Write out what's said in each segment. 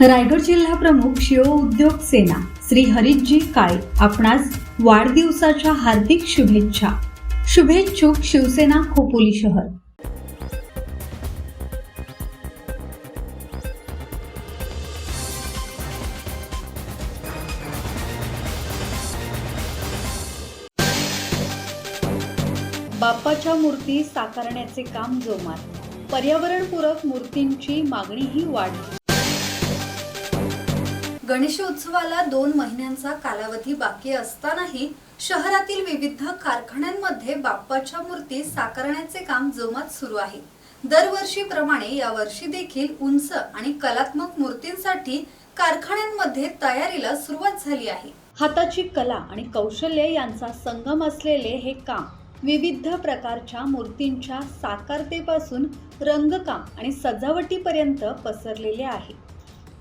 रायगड जिल्हा प्रमुख शिव उद्योग सेना श्री हरितजी काळे आपणास वाढदिवसाच्या हार्दिक शुभेच्छा. शुभेच्छुक शिवसेना खोपोली शहर. बाप्पाच्या मूर्ती साकारण्याचे काम जोमात. पर्यावरणपूरक मूर्तींची मागणीही वाढली. गणेशोत्सवाला दोन महिन्यांचा कालावधी बाकी असतानाही शहरातील विविध कारखान्यांमध्ये बाप्पाच्या मूर्ती साकारण्याचे काम जोमात सुरू आहे. दरवर्षीप्रमाणे यावर्षी देखील उंच आणि कलात्मक मूर्तींसाठी कारखान्यांमध्ये तयारीला सुरुवात झाली आहे. हाताची कला आणि कौशल्य यांचा संगम असलेले हे काम विविध प्रकारच्या मूर्तींच्या साकारतेपासून रंगकाम आणि सजावटीपर्यंत पसरलेले आहे.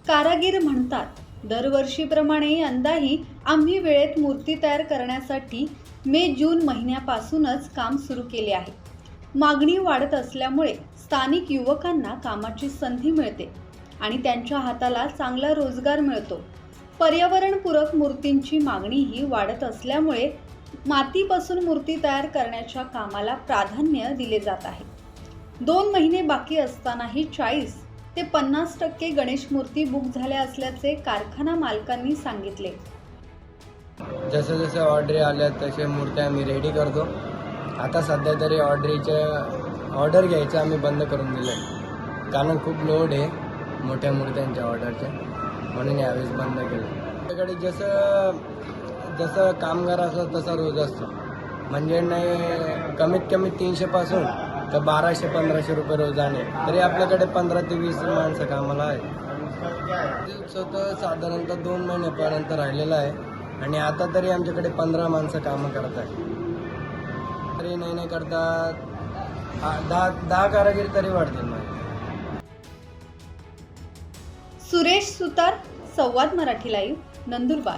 कारागीर म्हणतात दरवर्षीप्रमाणे यंदाही आम्ही वेळेत मूर्ती तयार करण्यासाठी मे जून महिन्यापासूनच काम सुरू केले आहे. मागणी वाढत असल्यामुळे स्थानिक युवकांना कामाची संधी मिळते आणि त्यांच्या हाताला चांगला रोजगार मिळतो. पर्यावरणपूरक मूर्तींची मागणीही वाढत असल्यामुळे मातीपासून मूर्ती तयार करण्याच्या कामाला प्राधान्य दिले जात आहे. दोन महिने बाकी असतानाही चाळीस ते पन्नास टक्के गणेश मूर्ती बुक झाल्या असल्याचे कारखाना मालकांनी सांगितले. जसं जसं ऑर्डरी आल्या तसे मूर्त्या आम्ही रेडी करतो. आता सध्या तरी ऑर्डरीच्या ऑर्डर घ्यायचं आम्ही बंद करून दिलं आहे कारण खूप लोड आहे मोठ्या मूर्त्यांच्या ऑर्डरच्या म्हणून यावेळेस बंद केलं. आपल्याकडे जसं जसं कामगार असतो तसा रोज असतो. म्हणजे नाही कमीत कमी तीनशेपासून तर बाराशे पंधराशे रुपये रोज आहे तरी आपल्याकडे पंधरा ते वीस माणसं कामाला आहे स्वतः साधारणतः दोन महिन्यापर्यंत राहिलेला आहे. आणि आता तरी आमच्याकडे पंधरा माणसं कामं करत आहे तरी नाही नाही करता दहा दहा कारागीर तरी वाढतील माझे सुरेश सुतार संवाद मराठी लाईव्ह नंदुरबार.